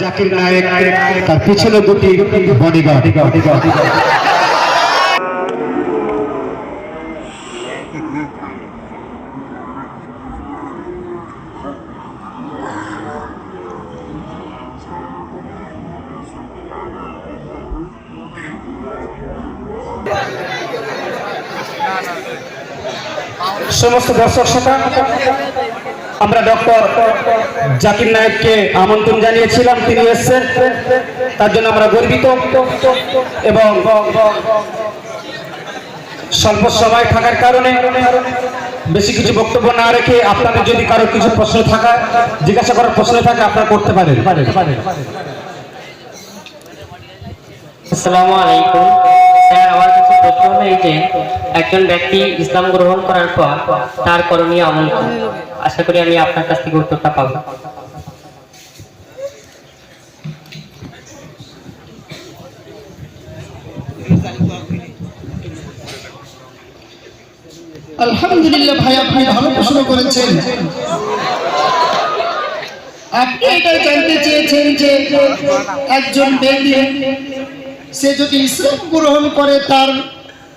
জাকির নায়েক তার পিছনে দুটি বডিগার্ড সমস্ত দর্শক শ্রোতা আমরা ডক্টর জাকির নায়েককে আমন্ত্রণ জানিয়েছিলাম, তিনি এসেছেন। তার জন্য আমরা গর্বিত। এবং স্বল্প সময় থাকার কারণে বেশি কিছু বক্তব্য না রেখে আপনাদের যদি কারও কিছু প্রশ্ন থাকা, জিজ্ঞাসা করার প্রশ্ন থাকে, আপনারা করতে পারেন। আসসালামু আলাইকুম। স্যার, আমার কাছে যে একজন ব্যক্তি ইসলাম গ্রহণ করার পর তার করণীয় আমল আশা করি আমি আপনার কাছ থেকে উত্তরটা পাবো। আলহামদুলিল্লাহ ভাই আপনি ভালো প্রশ্ন করেছেন। আপনি এটা জানতে চেয়েছেন যে একজন ব্যক্তি, সে যদি ইসলাম গ্রহণ করে, তার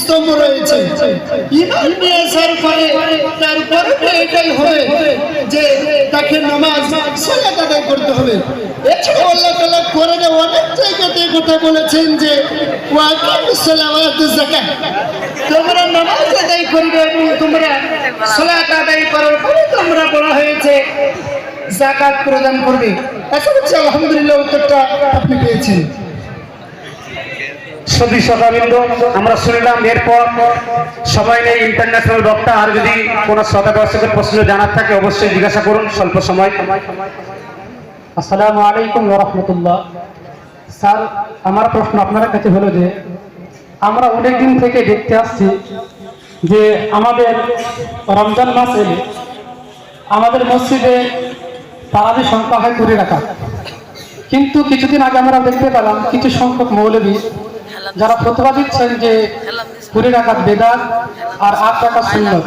স্তম্ভ রয়েছে। ইমান নিয়ে আসার পরে তারপরে এটাই হবে যে তাকে নামাজ সালাত আদায় করতে হবে। অনেক কথা বলেছেন যে তোমরা নামাজ করবে তোমরা করার পরে তোমরা হয়েছে প্রদান করবে। আলহামদুলিল্লাহ উত্তরটা আপনি পেয়েছেন। সদী শ্রোতাবৃন্দ আমরা শুনলাম এরপর সবাই নেই ইন্টারন্যাশনাল বক্তা, আর যদি কোনো শ্রোতা দর্শকের প্রশ্ন জানার থাকে, অবশ্যই জিজ্ঞাসা করুন, স্বল্প সময়। আসসালামু আলাইকুম রহমতুল্লাহ। স্যার, আমার প্রশ্ন আপনার কাছে হলো যে, আমরা অনেক দিন থেকে দেখতে আসছি যে আমাদের রমজান মাস আমাদের মসজিদে তারাবির সংখ্যা হয় কুড়ি রাখা কিন্তু কিছুদিন আগে আমরা দেখতে পেলাম, কিছু সংখ্যক মৌলবী যারা প্রতিভা দিচ্ছেন যে কুড়ি রাখাত বেদাত আর আট টাকা সুন্নত,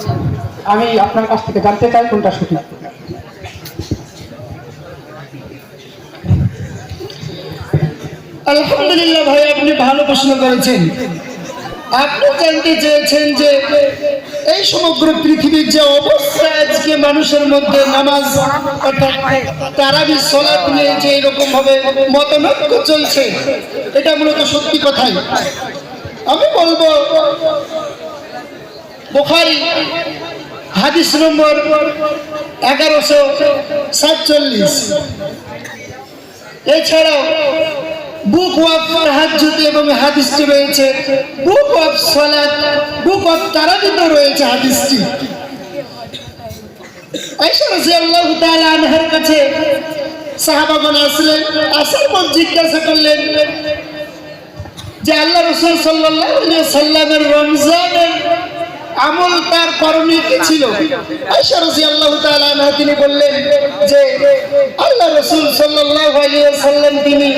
আমি আপনার কাছ থেকে জানতে চাই কোনটা সঠিক। আলহামদুলিল্লাহ ভাই, আপনি ভালো প্রশ্ন করেছেন। আপনি জানতে চেয়েছেন যে এই সমগ্র পৃথিবীর যে অবস্থা আজকে মানুষের মধ্যে, নামাজ অর্থাৎ তারাবি সলাপ নিয়ে যে এরকম ভাবে মতনৈক্য চলছে এটা মূলত সত্যি কথাই। আমি বলব, বোখারি, হাদিস নম্বর এগারোশো সাতচল্লিশ। এছাড়াও বুক অফ তাহাজ্জুদ এবং হাদিসটি রয়েছে। বুক অফ সালাত বুক অফ তারাবিতে রয়েছে হাদিসটি। কাছে সাহাবাগণ আসলেন, আসার পর জিজ্ঞাসা করলেন যে আল্লাহ রাসূল আলাইহি সাল্লামের রমজানের আমল তার করণীয় কি ছিল? রাদিয়াল্লাহু তাআলা আনহা তিনি বললেন যে আল্লাহ রসুল আলাইহি সাল্লাম তিনি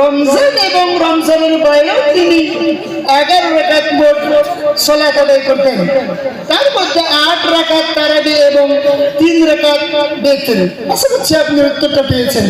রমজান এবং রমজানের বাইরেও তিনি 11 রাকাত মোট সালাত আদায় করতেন। তার মধ্যে 8 রাকাত তারাবি এবং 3 রাকাত বেতন আশা করছি আপনি উত্তরটা পেয়েছেন।